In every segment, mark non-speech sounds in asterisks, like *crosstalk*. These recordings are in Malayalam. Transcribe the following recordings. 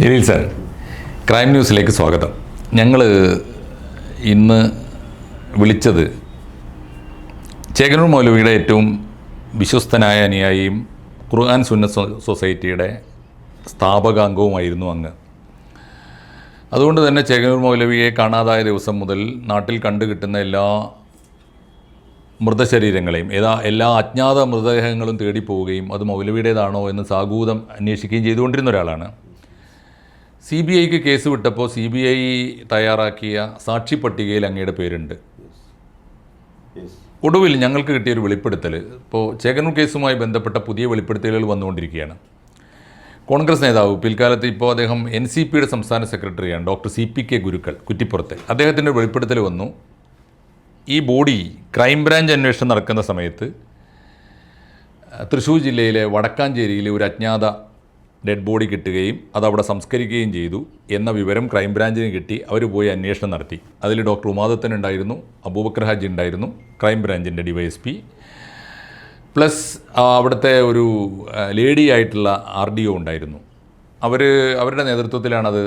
ജലീൽ സാർ ക്രൈം ന്യൂസിലേക്ക് സ്വാഗതം. ഞങ്ങൾ ഇന്ന് വിളിച്ചത് ചേകനൂർ മൗലവിയുടെ ഏറ്റവും വിശ്വസ്തനായ അനുയായിയും ഖുർആൻ സുന്ന സൊസൈറ്റിയുടെ സ്ഥാപകാംഗവുമായിരുന്നു അങ്ങ്. അതുകൊണ്ട് തന്നെ ചേകനൂർ മൗലവിയെ കാണാതായ ദിവസം മുതൽ നാട്ടിൽ കണ്ടുകിട്ടുന്ന എല്ലാ മൃതശരീരങ്ങളെയും ഏതാ എല്ലാ അജ്ഞാത മൃതദേഹങ്ങളും തേടിപ്പോവുകയും അത് മൗലവിയുടേതാണോ എന്ന് സാഗൂതം അന്വേഷിക്കുകയും ചെയ്തുകൊണ്ടിരുന്ന ഒരാളാണ്. സി ബി ഐക്ക് കേസ് വിട്ടപ്പോൾ സി ബി ഐ തയ്യാറാക്കിയ സാക്ഷി പട്ടികയിൽ അങ്ങയുടെ പേരുണ്ട്. ഒടുവിൽ ഞങ്ങൾക്ക് കിട്ടിയ ഒരു വെളിപ്പെടുത്തൽ ഇപ്പോൾ ചേകനൂർ കേസുമായി ബന്ധപ്പെട്ട പുതിയ വെളിപ്പെടുത്തലുകൾ വന്നുകൊണ്ടിരിക്കുകയാണ്. കോൺഗ്രസ് നേതാവ് പിൽക്കാലത്ത് ഇപ്പോൾ അദ്ദേഹം എൻ സി പിയുടെ സംസ്ഥാന സെക്രട്ടറിയാണ് doctor C P K Gurukkal കുറ്റിപ്പുറത്തെ. അദ്ദേഹത്തിന്റെ വെളിപ്പെടുത്തൽ വന്നു. ഈ ബോഡി ക്രൈംബ്രാഞ്ച് അന്വേഷണം നടക്കുന്ന സമയത്ത് തൃശ്ശൂർ ജില്ലയിലെ വടക്കാഞ്ചേരിയിലെ ഒരു അജ്ഞാത ഡെഡ് ബോഡി കിട്ടുകയും അത് അവിടെ സംസ്കരിക്കുകയും ചെയ്തു എന്ന വിവരം ക്രൈംബ്രാഞ്ചിന് കിട്ടി. അവർ പോയി അന്വേഷണം നടത്തി. അതിൽ ഡോക്ടർ ഉമാദത്തൻ ഉണ്ടായിരുന്നു അബൂബക്കർ ഹാജി ഉണ്ടായിരുന്നു ക്രൈംബ്രാഞ്ചിന്റെ ഡിവൈഎസ് പ്ലസ് ആ, അവിടുത്തെ ഒരു ലേഡി ആയിട്ടുള്ള ആർ ഡി ഒ ഉണ്ടായിരുന്നു. അവർ അവരുടെ നേതൃത്വത്തിലാണത്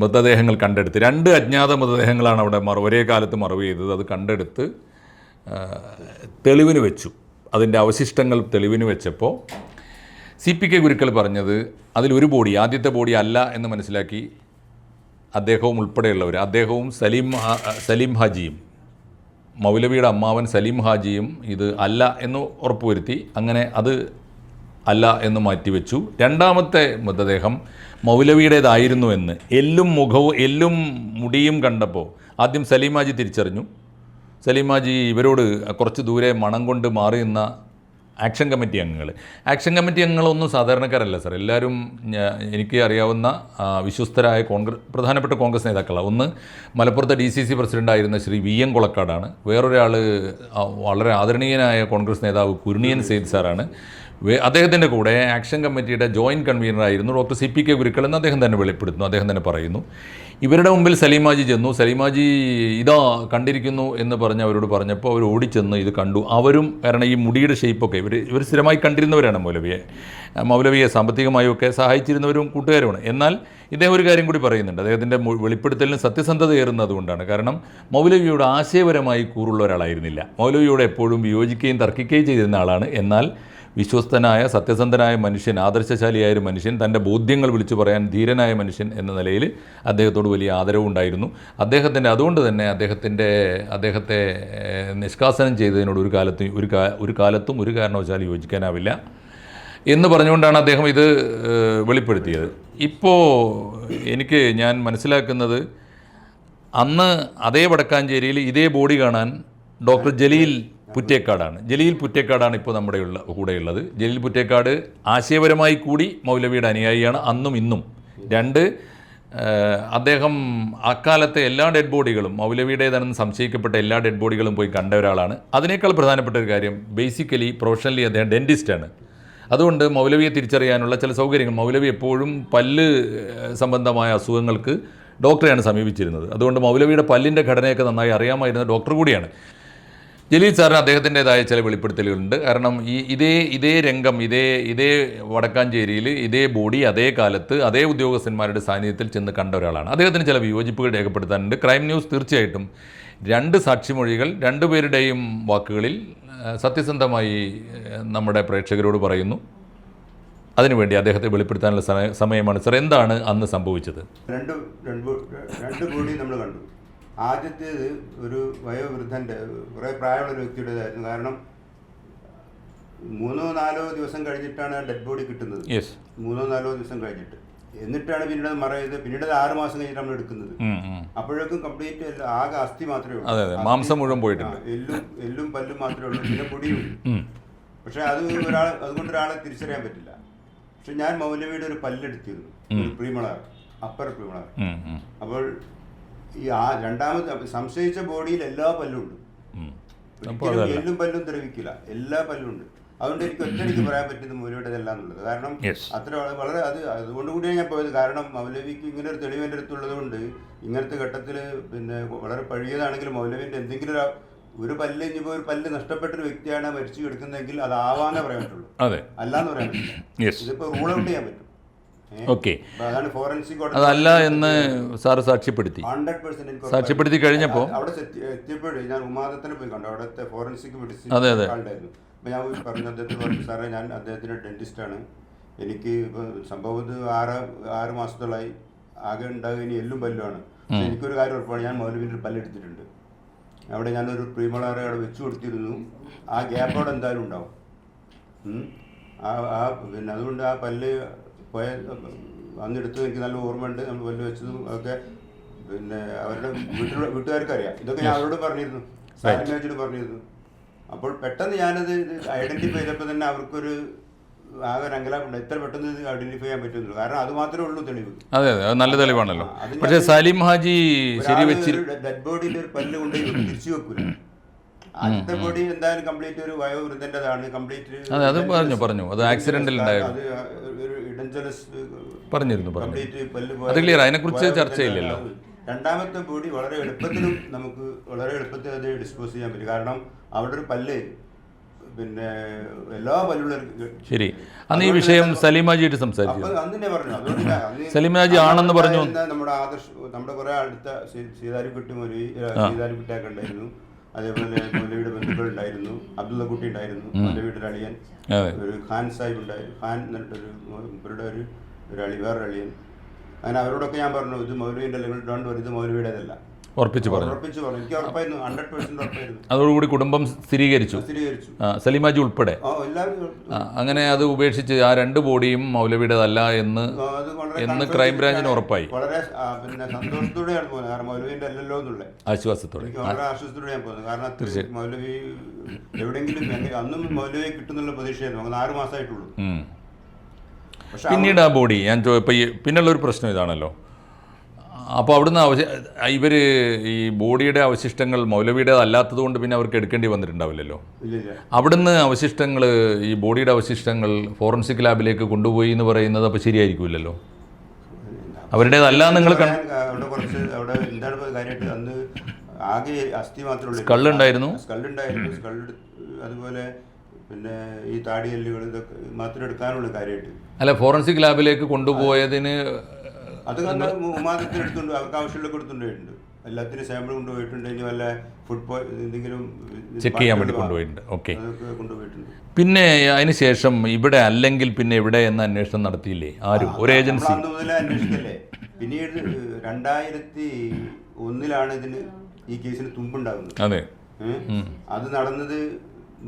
മൃതദേഹങ്ങൾ കണ്ടെടുത്ത്. രണ്ട് അജ്ഞാത മൃതദേഹങ്ങളാണ് അവിടെ മറ ഒരേ കാലത്ത് മറവ് ചെയ്തത്. അത് കണ്ടെടുത്ത് തെളിവിന് വെച്ചു. അതിന്റെ അവശിഷ്ടങ്ങൾ തെളിവിന് വെച്ചപ്പോൾ സി പി കെ ഗുരുക്കൾ പറഞ്ഞത് അതിലൊരു ബോഡി ആദ്യത്തെ ബോഡി അല്ല എന്ന് മനസ്സിലാക്കി അദ്ദേഹവും ഉൾപ്പെടെയുള്ളവർ അദ്ദേഹവും സലീം സലീം ഹാജിയും മൗലവിയുടെ അമ്മാവൻ സലീം ഹാജിയും ഇത് അല്ല എന്ന് ഉറപ്പുവരുത്തി അങ്ങനെ അത് അല്ല എന്ന് മാറ്റിവെച്ചു. രണ്ടാമത്തെ മൃതദേഹം മൗലവിയുടേതായിരുന്നു എന്ന് എല്ലും മുഖവും എല്ലും മുടിയും കണ്ടപ്പോൾ ആദ്യം സലീം ഹാജി തിരിച്ചറിഞ്ഞു. സലീം ഹാജി ഇവരോട് കുറച്ച് ദൂരെ മണം കൊണ്ട് മാറി നിന്ന ആക്ഷൻ കമ്മിറ്റി അംഗങ്ങൾ ആക്ഷൻ കമ്മിറ്റി അംഗങ്ങളൊന്നും സാധാരണക്കാരല്ല സാർ എല്ലാവരും എനിക്ക് അറിയാവുന്ന വിശ്വസ്തരായ കോൺഗ്രസ് പ്രധാനപ്പെട്ട കോൺഗ്രസ് നേതാക്കളാണ് ഒന്ന് മലപ്പുറത്തെ ഡി സി സി പ്രസിഡന്റായിരുന്ന ശ്രീ വി എം കൊളക്കാടാണ്. വേറൊരാൾ വളരെ ആദരണീയനായ കോൺഗ്രസ് നേതാവ് കുരുണിയൻ സെയ്ദ് സാറാണ്. അദ്ദേഹത്തിന്റെ കൂടെ ആക്ഷൻ കമ്മിറ്റിയുടെ joint കൺവീനറായിരുന്നു doctor C P K Gurukkal എന്ന് അദ്ദേഹം തന്നെ വെളിപ്പെടുത്തുന്നു. അദ്ദേഹം തന്നെ പറയുന്നു. ഇവരുടെ മുമ്പിൽ സലീമാജി ചെന്നു. സലീമാജി ഇതാ കണ്ടിരിക്കുന്നു എന്ന് പറഞ്ഞ് അവരോട് പറഞ്ഞപ്പോൾ അവർ ഓടിച്ചെന്ന് ഇത് കണ്ടു. അവരും കാരണം ഈ മുടിയുടെ ഷേപ്പൊക്കെ ഇവർ ഇവർ സ്ഥിരമായി കണ്ടിരുന്നവരാണ് മൗലവിയെ. മൗലവിയെ സാമ്പത്തികമായും ഒക്കെ സഹായിച്ചിരുന്നവരും കൂട്ടുകാരുമാണ്. എന്നാൽ ഇദ്ദേഹം ഒരു കാര്യം കൂടി പറയുന്നുണ്ട്. അദ്ദേഹത്തിന്റെ വെളിപ്പെടുത്തലിന് സത്യസന്ധത ഏറുന്നതുകൊണ്ടാണ് കാരണം മൗലവിയോട് ആശയപരമായി കൂറുള്ള ഒരാളായിരുന്നില്ല. മൗലവിയോട് എപ്പോഴും വിയോജിക്കുകയും തർക്കിക്കുകയും ചെയ്തിരുന്ന ആളാണ്. എന്നാൽ വിശ്വസ്തനായ സത്യസന്ധനായ മനുഷ്യൻ ആദർശശാലിയായ ഒരു മനുഷ്യൻ തന്റെ ബോധ്യങ്ങൾ വിളിച്ചു പറയാൻ ധീരനായ മനുഷ്യൻ എന്ന നിലയിൽ അദ്ദേഹത്തോട് വലിയ ആദരവുണ്ടായിരുന്നു അദ്ദേഹത്തിന്റെ അതുകൊണ്ട് തന്നെ അദ്ദേഹത്തിന്റെ അദ്ദേഹത്തെ നിഷ്കാസനം ചെയ്തതിനോട് ഒരു കാലത്തും ഒരു ഒരു കാലത്തും ഒരു കാരണവശാലും യോജിക്കാനാവില്ല എന്ന് പറഞ്ഞുകൊണ്ടാണ് അദ്ദേഹം ഇത് വെളിപ്പെടുത്തിയത്. ഇപ്പോൾ എനിക്ക് ഞാൻ മനസ്സിലാക്കുന്നത് അന്ന് അതേ വടക്കാഞ്ചേരിയിൽ ഇതേ ബോഡി കാണാൻ ഡോക്ടർ ജലീൽ പുറ്റേക്കാടാണ്. ജലീൽ പുറ്റേക്കാടാണ് ഇപ്പോൾ നമ്മുടെ ഉള്ള കൂടെയുള്ളത്. ജലീൽ പുറ്റേക്കാട് ആശയപരമായി കൂടി മൗലവിയുടെ അനുയായിയാണ്. അന്നും ഇന്നും. രണ്ട് അദ്ദേഹം അക്കാലത്തെ എല്ലാ ഡെഡ് ബോഡികളും മൗലവിയുടേതാണെന്ന് സംശയിക്കപ്പെട്ട എല്ലാ ഡെഡ് ബോഡികളും പോയി കണ്ട ഒരാളാണ്. അതിനേക്കാൾ പ്രധാനപ്പെട്ട ഒരു കാര്യം ബേസിക്കലി പ്രൊഫഷണലി അദ്ദേഹം ഡെന്റിസ്റ്റാണ് അതുകൊണ്ട് മൗലവിയെ തിരിച്ചറിയാനുള്ള ചില സൗകര്യങ്ങൾ മൗലവി എപ്പോഴും പല്ല് സംബന്ധമായ അസുഖങ്ങൾക്ക് ഡോക്ടറെയാണ് സമീപിച്ചിരുന്നത്. അതുകൊണ്ട് മൗലവിയുടെ പല്ലിന്റെ ഘടനയൊക്കെ നന്നായി അറിയാമായിരുന്ന ഡോക്ടർ കൂടിയാണ്. ജലീൽ സാറിന് അദ്ദേഹത്തിന്റെതായ ചില വെളിപ്പെടുത്തലുകളുണ്ട്. കാരണം ഈ ഇതേ ഇതേ രംഗം ഇതേ ഇതേ വടക്കാഞ്ചേരിയിൽ ഇതേ ബോഡി അതേ കാലത്ത് അതേ ഉദ്യോഗസ്ഥന്മാരുടെ സാന്നിധ്യത്തിൽ ചെന്ന് കണ്ട ഒരാളാണ്. അദ്ദേഹത്തിന് ചില വിയോജിപ്പുകൾ രേഖപ്പെടുത്താനുണ്ട്. ക്രൈം ന്യൂസ് തീർച്ചയായിട്ടും രണ്ട് സാക്ഷിമൊഴികൾ രണ്ടുപേരുടെയും വാക്കുകളിൽ സത്യസന്ധമായി നമ്മുടെ പ്രേക്ഷകരോട് പറയുന്നു. അതിനുവേണ്ടി അദ്ദേഹത്തെ വെളിപ്പെടുത്താനുള്ള സമയമാണ്. സർ എന്താണ് അന്ന് സംഭവിച്ചത്? രണ്ട് രണ്ട് ബോഡി നമ്മൾ കണ്ടു. ആദ്യത്തേത് ഒരു വയോവൃദ്ധന്റെ കുറേ പ്രായമുള്ള ഒരു വ്യക്തിയുടേതായിരുന്നു. കാരണം മൂന്നോ നാലോ ദിവസം കഴിഞ്ഞിട്ടാണ് ഡെഡ് ബോഡി കിട്ടുന്നത്. മൂന്നോ നാലോ ദിവസം കഴിഞ്ഞിട്ട്. എന്നിട്ടാണ് പിന്നീട് മറയത്. പിന്നീട് ആറ് മാസം കഴിഞ്ഞിട്ട് നമ്മൾ എടുക്കുന്നത്. അപ്പോഴേക്കും കംപ്ലീറ്റ് ആകെ അസ്ഥി മാത്രമേ ഉള്ളൂ. മാംസം മുഴുവൻ പോയിട്ടുണ്ട്. എല്ലും എല്ലും പല്ലും മാത്രമേ ഉള്ളൂ. പിന്നെ പൊടിയും. പക്ഷെ അത് ഒരാൾ അതുകൊണ്ട് ഒരാളെ തിരിച്ചറിയാൻ പറ്റില്ല. പക്ഷെ ഞാൻ മൗലവിയുടെ ഒരു പല്ലെടുത്തിരുന്നു. ഒരു പ്രീമളർ അപ്പർ പ്രീമളാർ അപ്പോൾ ഈ ആ രണ്ടാമത്തെ സംശയിച്ച ബോഡിയിൽ എല്ലാ പല്ലും ഉണ്ട്. ഒരിക്കലും എല്ലും പല്ലും ദ്രവിക്കില്ല. എല്ലാ പല്ലും ഉണ്ട്. അതുകൊണ്ട് എനിക്ക് ഒറ്റയടിക്ക് പറയാൻ പറ്റുന്നത് മൂലയുടേതല്ല എന്നുള്ളത് കാരണം അത്ര വളരെ അത് അതുകൊണ്ട് കൂടിയാണ് ഞാൻ പോയത്. കാരണം മൗലവിക്ക് ഇങ്ങനെ ഒരു തെളിവ് എന്റെ അടുത്തുള്ളത് കൊണ്ട് ഇങ്ങനത്തെ ഘട്ടത്തിൽ പിന്നെ വളരെ പഴയതാണെങ്കിലും മൗലവിന്റെ എന്തെങ്കിലും ഒരു ഒരു പല്ല് ഇനിയിപ്പോൾ ഒരു പല്ല് നഷ്ടപ്പെട്ട ഒരു വ്യക്തിയാണ് മരിച്ചു കിടക്കുന്നതെങ്കിൽ അത് ആവാന്നേ പറയാൻ പറ്റുള്ളൂ. അല്ലാന്ന് പറയാൻ പറ്റില്ല. ഇതിപ്പോൾ റൂൾ ഔട്ട് ചെയ്യാൻ പറ്റും. ഓക്കെ. അതല്ല എന്ന് സാറ് സാക്ഷ്യപ്പെടുത്തി. സാക്ഷ്യപ്പെടുത്തി കഴിഞ്ഞപ്പോൾ അതെ, അതെ. ഞാൻ പറഞ്ഞു അദ്ദേഹത്തിന് പറഞ്ഞു സാറേ ഞാൻ അദ്ദേഹത്തിന്റെ ഡെന്റിസ്റ്റാണ് എനിക്ക് സംഭവം ഇത് ആറ് ആറ് മാസത്തോളായി. ആകെ ഉണ്ടാകുക ഇനി എല്ലും പല്ലുമാണ് എനിക്കൊരു കാര്യം ഉറപ്പാണ്. ഞാൻ മൗലവിന്റെ പല്ലെടുത്തിട്ടുണ്ട് അവിടെ ഞാനൊരു പ്രീമളാറെ അവിടെ വെച്ചു കൊടുത്തിരുന്നു. ആ ഗ്യാപ്പ് അവിടെ എന്തായാലും ഉണ്ടാവും. ആ ആ പിന്നെ അതുകൊണ്ട് ആ പല്ല് പോയ അന്നെടുത്ത് എനിക്ക് നല്ല ഓർമ്മയുണ്ട് നമ്മൾ വല്ല വെച്ചതും അതൊക്കെ പിന്നെ അവരുടെ വീട്ടിലുള്ള വീട്ടുകാർക്ക് അറിയാം ഇതൊക്കെ ഞാൻ അവരോട് പറഞ്ഞിരുന്നു. സാരിമേച്ചിട്ട് പറഞ്ഞിരുന്നു. അപ്പോൾ പെട്ടെന്ന് ഞാനത് ഐഡന്റിഫൈ ചെയ്തപ്പോൾ തന്നെ അവർക്കൊരു ആകെ ഒരു അങ്കലാപ്പുണ്ട് എത്ര പെട്ടെന്ന് ഇത് ഐഡന്റിഫൈ ചെയ്യാൻ പറ്റുന്നുള്ളൂ കാരണം അത് മാത്രമേ ഉള്ളൂ തെളിവ്. അതെ അതെ. നല്ല തെളിവാണല്ലോ. പക്ഷേ സലീം ഹാജി ശരി വെച്ച് ഡെഡ് ബോഡിയിൽ ഒരു പല്ല് കൊണ്ടുപോയി തിരിച്ചു വെക്കൂല. ആദ്യത്തെ ബോഡി എന്തായാലും കംപ്ലീറ്റ് ഒരു വയോവൃദ്ധന്റെതാണ് കംപ്ലീറ്റ് അതെ, അത് പറഞ്ഞു, പറഞ്ഞു. അത് ആക്സിഡന്റിൽ ഇഡൻജലസ് പറഞ്ഞിരുന്നു പറഞ്ഞു അത് ക്ലിയർ അതിനെക്കുറിച്ച് ചർച്ചയില്ലല്ലോ. രണ്ടാമത്തെ ബോഡി വളരെ എളുപ്പത്തിലും നമുക്ക് വളരെ എളുപ്പത്തിൽ അത് ഡിസ്പോസ് ചെയ്യാൻ പറ്റും. കാരണം അവിടെ ഒരു പല്ല് പിന്നെ എല്ലാ പല്ലുള്ളവർക്കും ശരി. അന്ന് ഈ വിഷയം സലീമാജിയായിട്ട് സംസാരിച്ചു. *laughs* സലീമാജി ആണെന്ന് പറഞ്ഞു. നമ്മുടെ ആദർശ് നമ്മുടെ കുറെ അടുത്ത സീതാരിക്കുട്ടി മൊഴി സീതാരിക്കുട്ടിയൊക്കെ ഉണ്ടായിരുന്നു. അതേപോലെ മൗലവിയുടെ ബന്ധുക്കൾ ഉണ്ടായിരുന്നു അബ്ദുള്ള കുട്ടി ഉണ്ടായിരുന്നു മൗലവിയുടെ അളിയൻ ഒരു ഖാൻ സാഹിബ് ഉണ്ടായിരുന്നു ഖാൻ എന്നിട്ടൊരു ഇവരുടെ ഒരു ഒരു അളി വേറൊരു അളിയൻ. അങ്ങനെ അവരോടൊക്കെ ഞാൻ പറഞ്ഞു ഇത് മൗലവിന്റെ അല്ലെങ്കിൽ ഡോണ്ട് വരും ഇത് മൗലവിയുടേതല്ല. ഉറപ്പിച്ച് പറഞ്ഞു. ഉറപ്പിച്ച് പറഞ്ഞു. എനിക്ക് ഉറപ്പായിരുന്നു. ഹൺഡ്രഡ് പെർസെന്റ് ഉറപ്പായിരുന്നു. അതോടുകൂടി കുടുംബം സ്ഥിരീകരിച്ചു. സ്ഥിരീകരിച്ചു. ആ, സലീം ഉൾപ്പെടെ. അങ്ങനെ അത് ഉപേക്ഷിച്ച് ആ രണ്ട് ബോഡിയും മൗലവിയുടേതല്ല എന്ന് എന്ന് ക്രൈംബ്രാഞ്ചിന് ഉറപ്പായി. വളരെ പിന്നെ സന്തോഷത്തോടെയാണ് പോകുന്നത്. കാരണം മൗലവിന്റെ അല്ലല്ലോ എന്നുള്ള ആശ്വാസത്തോടെ. വളരെ ആശ്വാസത്തോടെ ഞാൻ പോകുന്നത്. കാരണം മൗലവി എവിടെയെങ്കിലും അന്നും മൗലവി കിട്ടുന്നുള്ള പ്രതീക്ഷയായിരുന്നു. അങ്ങനെ ആറ് മാസമായിട്ടുള്ളൂ. പിന്നീട് ആ ബോഡി ഞാൻ ഈ പിന്നുള്ള ഒരു പ്രശ്നം ഇതാണല്ലോ. അപ്പോൾ അവിടുന്ന് അവശ ഇവർ ഈ ബോഡിയുടെ അവശിഷ്ടങ്ങൾ മൗലവിയുടെ അല്ലാത്തത് കൊണ്ട് പിന്നെ അവർക്ക് എടുക്കേണ്ടി വന്നിട്ടുണ്ടാവില്ലല്ലോ? അവിടുന്ന് അവശിഷ്ടങ്ങൾ ഈ ബോഡിയുടെ അവശിഷ്ടങ്ങൾ ഫോറൻസിക് ലാബിലേക്ക് കൊണ്ടുപോയി എന്ന് പറയുന്നത് അപ്പോൾ ശരിയായിരിക്കില്ലല്ലോ? അവരുടേതല്ല നിങ്ങൾ ആകെ അസ്ഥി മാത്രമേ? സ്കള്ളുണ്ടായിരുന്നു? സ്കള്ള് അതുപോലെ പിന്നെ ഈ താടിയല്ലുകൾ ഇതൊക്കെ മാത്രം എടുക്കാനുള്ള കാര്യമായിട്ട്. അല്ല ഫോറൻസിക് ലാബിലേക്ക് കൊണ്ടുപോയതിന് അത് കണ്ട് ഉമാദത്തിന് എടുത്തുണ്ട് അവർക്ക് ആവശ്യമുള്ള കൊടുത്തുണ്ടായിട്ടുണ്ട് എല്ലാത്തിനും സാമ്പിൾ കൊണ്ടുപോയിട്ടുണ്ട്. ഇനി വല്ല ഫുഡ് എന്തെങ്കിലും ചെക്ക് ചെയ്യാൻ വേണ്ടി കൊണ്ടുപോയിട്ടുണ്ട്. ഓക്കെ കൊണ്ടുപോയിട്ടുണ്ട്. പിന്നെ അതിന് ശേഷം ഇവിടെ അല്ലെങ്കിൽ പിന്നെ ഇവിടെ എന്ന അന്വേഷണം നടത്തിയില്ലേ? ആരും? ഒരു ഏജൻസി? അന്ന് മുതലേ അന്വേഷിക്കല്ലേ? പിന്നീട് രണ്ടായിരത്തി ഒന്നിലാണ് ഇതിന് ഈ കേസിന് തുമ്പുണ്ടാകുന്നത്. അതെ. അത് നടന്നത്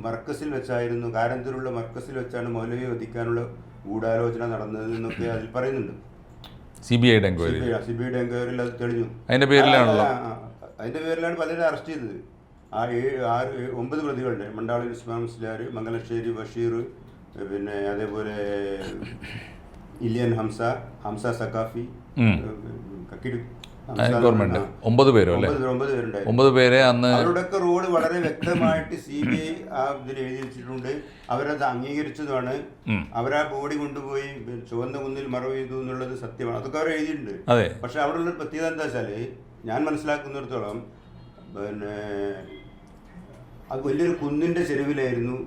മർക്കസിൽ വെച്ചായിരുന്നു. കാരന്തൂരുള്ള മർക്കസിൽ വെച്ചാണ് മൗലവി വധിക്കാനുള്ള ഗൂഢാലോചന നടന്നത് എന്നൊക്കെ അതിൽ പറയുന്നുണ്ട്. സി ബി ഐയുടെ എൻക്വയറി സി ബി ഐയുടെ എൻക്വയറിയിൽ അത് തെളിഞ്ഞു. അതിന്റെ പേരിലാണല്ലോ. അതിന്റെ പേരിലാണ് പലരും അറസ്റ്റ് ചെയ്തത്. ആ ഏഴ് ആറ് ഒമ്പത് പ്രതികളുടെ മണ്ടാളി ഉസ്മാൻ മംഗലശ്ശേരി ബഷീർ പിന്നെ അതേപോലെ ഇലിയൻ ഹംസ ഹംസ സക്കാഫി. കക്കിടി എനിക്ക് ഒമ്പത് പേരോ അല്ലേ? ഒമ്പത് പേര് അന്ന് അവരുടെയൊക്കെ റോൾ വളരെ വ്യക്തമായിട്ട് സി ബി ഐ ആ ഇതിൽ എഴുതി വെച്ചിട്ടുണ്ട്. അവരത് അംഗീകരിച്ചതാണ്. അവരാ ബോഡി കൊണ്ടുപോയി ചുവന്ന കുന്നിൽ മറവ് ചെയ്തു എന്നുള്ളത് സത്യമാണ്. അതൊക്കെ അവർ എഴുതിയിട്ടുണ്ട്. പക്ഷെ അവിടെ ഉള്ള പ്രത്യേകത എന്താ വെച്ചാൽ ഞാൻ മനസ്സിലാക്കുന്നിടത്തോളം പിന്നെ അത് വലിയൊരു കുന്നിന്റെ ചെരുവിലായിരുന്നു.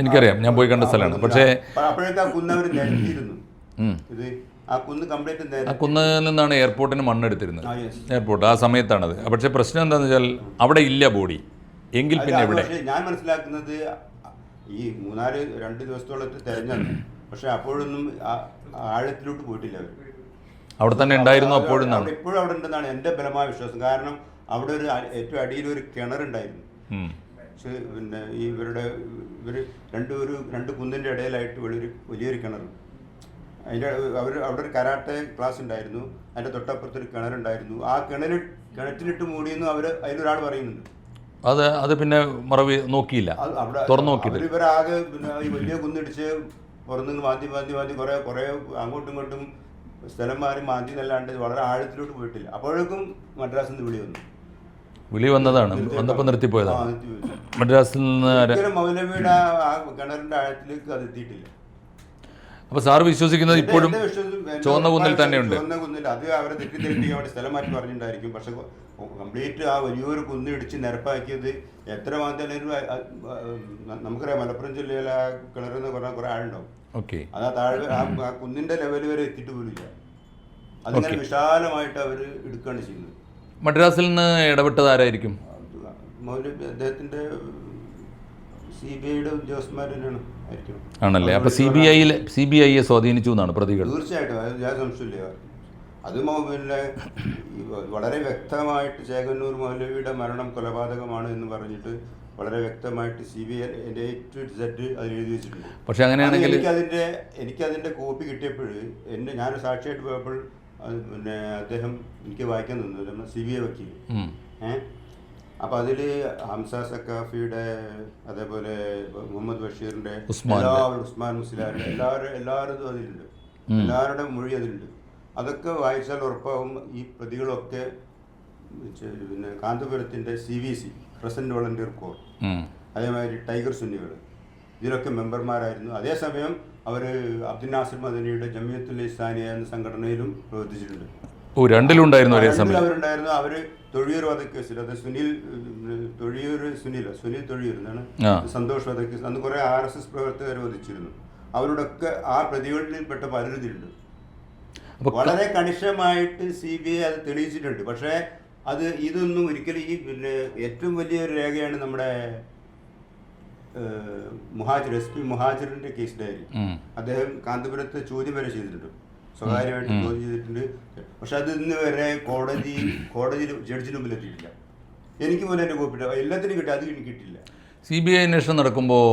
എനിക്കറിയാം. ഞാൻ പോയി കണ്ട സ്ഥലമാണ്. പക്ഷേ അപ്പൊ അപ്പോഴേക്ക് ആ കുന്ന് അവർ നിരത്തിയിരുന്നു. ഇത് ആ കുന്ന് കുന്നിൽ നിന്നാണ് എയർപോർട്ടിന് മണ്ണെടുത്തിരുന്നത്. എയർപോർട്ട് ആ സമയത്താണത്. പക്ഷെ പ്രശ്നം എന്താണെന്ന് വെച്ചാൽ അവിടെ ഇല്ല ബോഡി എങ്കിൽ പിന്നെ ഇവിടെ ഞാൻ മനസ്സിലാക്കുന്നത് ഈ മൂന്നാൽ രണ്ട് ദിവസത്തോളം തെരഞ്ഞെടുത്തു പക്ഷെ അപ്പോഴൊന്നും ആഴത്തിലോട്ട് പോയിട്ടില്ല അവർ. അവിടെ തന്നെ ഉണ്ടായിരുന്നു അപ്പോഴും ഇപ്പോഴും അവിടെ ഉണ്ടെന്നാണ് എന്റെ ബലമായ വിശ്വാസം. കാരണം അവിടെ ഒരു ഏറ്റവും അടിയിൽ ഒരു കിണറുണ്ടായിരുന്നു. പിന്നെ ഇവരുടെ ഇവർ രണ്ട് ഒരു രണ്ട് കുന്നിന്റെ ഇടയിലായിട്ട് വലിയൊരു വലിയൊരു കിണർ അതിന്റെ അവർ അവിടെ ഒരു കരാട്ടെ ക്ലാസ് ഉണ്ടായിരുന്നു അതിന്റെ തൊട്ടപ്പുറത്തൊരു കിണറുണ്ടായിരുന്നു. ആ കിണർ കിണറ്റിലിട്ട് മൂടിയെന്ന് അവർ അതിലൊരാൾ പറയുന്നുണ്ട്. അത് അത് പിന്നെ മറവി നോക്കിയില്ല. തുറന്നു അവർ ഇവരാകെ പിന്നെ ഈ വലിയ കുന്നിടിച്ച് പുറത്തുനിന്ന് മാന്തി മാന്തി മാന്തി കുറേ കുറേ അങ്ങോട്ടും ഇങ്ങോട്ടും സ്ഥലം മാറി മാന്തി എന്നല്ലാണ്ട് വളരെ ആഴത്തിലോട്ട് പോയിട്ടില്ല. അപ്പോഴേക്കും മദ്രാസിൽ നിന്ന് വിളി വന്നു. വിളി വന്നതാണ്. വന്നപ്പോൾ നിർത്തിപ്പോയതാണ്. മദ്രാസിൽ നിന്ന് മൗലവിയുടെ ആ- ആ കിണറിന്റെ ആഴത്തിലേക്ക് അത് എത്തിയിട്ടില്ല. അപ്പോൾ സാറ് വിശ്വസിക്കുന്നത് ഇപ്പോഴും ചുവന്ന കുന്നിൽ തന്നെയുണ്ട്. ചുവന്ന കുന്നിൽ. അത് അവരെ തെറ്റിദ്ധരിപ്പിക്കാൻ വേണ്ടി സ്ഥലം മാറ്റി പറഞ്ഞിട്ടുണ്ടായിരിക്കും. പക്ഷെ കംപ്ലീറ്റ് ആ വലിയൊരു കുന്ന് ഇടിച്ച് നിരപ്പാക്കിയത് എത്ര മാത്രം നമുക്കറിയാം മലപ്പുറം ജില്ലയിൽ ആ കിണറെന്ന് പറഞ്ഞാൽ കുറെ ആളുണ്ടാവും. ഓക്കെ. അത് ആ താഴെ ആ കുന്നിന്റെ ലെവൽ വരെ എത്തിയിട്ട് പോലില്ല അതിങ്ങനെ വിശാലമായിട്ട് അവർ എടുക്കുകയാണ് ചെയ്യുന്നത്. മദ്രാസിൽ നിന്ന് ഇടപെട്ടത് ആരായിരിക്കും? മൗലവി അദ്ദേഹത്തിന്റെ സി ബി ഐയുടെ ഉദ്യോഗസ്ഥന്മാർ തന്നെയാണ്. ആണല്ലേ? അപ്പൊ സി ബി ഐയിൽ സി ബി ഐയെ സ്വാധീനിച്ചു എന്നാണ് പ്രതികൾ. തീർച്ചയായിട്ടും. അത് ഞാൻ സംശയമില്ല. അത് പിന്നെ വളരെ വ്യക്തമായിട്ട് ചേകന്നൂർ മൗലവിയുടെ മരണം കൊലപാതകമാണ് എന്ന് പറഞ്ഞിട്ട് വളരെ വ്യക്തമായിട്ട് സി ബി ഐ എന്റെ ടു സെഡ് അതിൽ എഴുതി വെച്ചിട്ടുണ്ട്. പക്ഷെ അങ്ങനെയാണെങ്കിൽ എനിക്കതിന്റെ എനിക്കതിന്റെ കോപ്പി കിട്ടിയപ്പോൾ എന്നെ ഞാൻ സാക്ഷിയായിട്ട് പോയപ്പോൾ പിന്നെ അദ്ദേഹം എനിക്ക് വായിക്കാൻ തന്നു സി ബി ഐ വക്കീൽ. ഏഹ്? അപ്പോൾ അതിൽ ഹംസ സക്കാഫിയുടെ അതേപോലെ മുഹമ്മദ് ബഷീറിന്റെ. എല്ലാവരും ഉസ്മാൻ മുസ്ലിയാരുടെ എല്ലാവരും എല്ലാവരും അതിലുണ്ട്. എല്ലാവരുടെ മൊഴി അതിലുണ്ട്. അതൊക്കെ വായിച്ചാൽ ഉറപ്പാവും ഈ പ്രതികളൊക്കെ പിന്നെ കാന്തപുരത്തിന്റെ C V C present volunteer core. അതേമാതിരി ടൈഗർ സുന്നികൾ ഇതിലൊക്കെ മെമ്പർമാരായിരുന്നു. അതേസമയം അവർ അബ്ദുൽ നാസിർ മദനിയുടെ ജമിയത്തുൽ ഇസ്ലാനിയ എന്ന സംഘടനയിലും പ്രവർത്തിച്ചിട്ടുണ്ട്. ഓ രണ്ടിലുണ്ടായിരുന്നു ഒരേ സമയം. അവരുണ്ടായിരുന്നു അവർ തൊഴിയൂർ വധക്കേസിൽ അത് സുനിൽ തൊഴിയൂർ സുനിൽ സുനിൽ തൊഴിയൂർ എന്നാണ്. സന്തോഷ് വധക്കേസ്. അന്ന് കുറെ ആർ എസ് എസ് പ്രവർത്തകർ വധിച്ചിരുന്നു. അവരോടൊക്കെ ആ പ്രതികളിൽപ്പെട്ട പലരും ഇതിലുണ്ട് വളരെ കണിശമായിട്ട് സി ബി ഐ അത് തെളിയിച്ചിട്ടുണ്ട്. പക്ഷേ അത് ഇതൊന്നും ഒരിക്കലും ഈ പിന്നെ ഏറ്റവും വലിയൊരു രേഖയാണ് നമ്മുടെ മുഹാജിർ എസ് പി മുഹാജിറിന്റെ കേസ് ഡയറി അദ്ദേഹം കാന്തപുരത്ത് ചോദ്യം വരെ ചെയ്തിട്ടുണ്ട്. സ്വകാര്യമായിട്ട് ചോദ്യം ചെയ്തിട്ടുണ്ട്. പക്ഷെ അത് ഇന്ന് വരെ കോടതി കോടതി ജഡ്ജിന് മുമ്പിൽ എത്തിയിട്ടില്ല. എനിക്ക് പോലും എന്റെ കോപ്പി എല്ലാത്തിനും കിട്ടി. അത് എനിക്ക് കിട്ടില്ല സി ബി ഐ അന്വേഷണം നടക്കുമ്പോൾ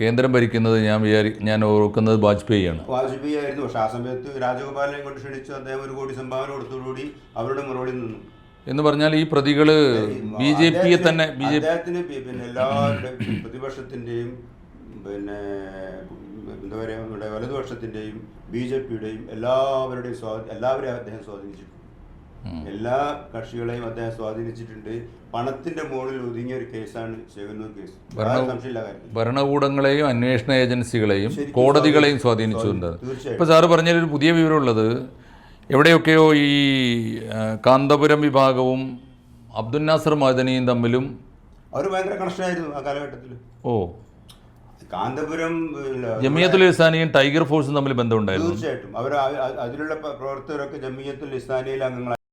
കേന്ദ്രം ഭരിക്കുന്നത് ഞാൻ വിചാരി ഞാൻ ഓർക്കുന്നത് വാജ്പേയി ആണ് വാജ്പേയി ആയിരുന്നു പക്ഷെ ആ സമയത്ത് രാജഗോപാലിനെ കൊണ്ട് ക്ഷണിച്ചു അദ്ദേഹം ഒരു കോടി സംഭാവന കൊടുത്തോടുകൂടി അവരുടെ മറുപടി നിന്നു. എന്ന് പറഞ്ഞാൽ ഈ പ്രതികൾ ബി ജെ പിയെ തന്നെ ബി ജെ പി- പിന്നെ എല്ലാവരുടെയും പ്രതിപക്ഷത്തിന്റെയും പിന്നെ എന്താ പറയുക നമ്മുടെ വലതുപക്ഷത്തിന്റെയും ബി ജെ പിയുടെയും എല്ലാവരുടെയും സ്വാ എല്ലാവരെയും അദ്ദേഹം സ്വാധീനിച്ചിട്ടുണ്ട്. എല്ലാ കക്ഷികളെയും അദ്ദേഹം സ്വാധീനിച്ചിട്ടുണ്ട്. പണത്തിന്റെ മുകളിൽ ഒതുങ്ങിയ ഒരു കേസാണ് ചെവന്നൂർ കേസ്. ഭരണകൂടങ്ങളെയും അന്വേഷണ ഏജൻസികളെയും കോടതികളെയും സ്വാധീനിച്ചു. സ്വാധീനിച്ചിട്ടുണ്ട് ഇപ്പൊ സാറ് പറഞ്ഞൊരു പുതിയ വിവരമുള്ളത് എവിടെയൊക്കെയോ ഈ കാന്തപുരം വിഭാഗവും അബ്ദുൽ നാസർ മദനിയും തമ്മിലും അവർ ഭയങ്കര കണക്ഷനായിരുന്നു ആ കാലഘട്ടത്തിൽ ഓ. കാന്തപുരം ജമിയത്തുൽ ഇസാനിയും ടൈഗർ ഫോഴ്സും തമ്മിൽ ബന്ധമുണ്ടായിരുന്നു. തീർച്ചയായിട്ടും. അവർ അതിലുള്ള പ്ര- പ്രവർത്തകരൊക്കെ ജമിയത്തുൽ ഇസ്ലാനിയിൽ അംഗങ്ങളായി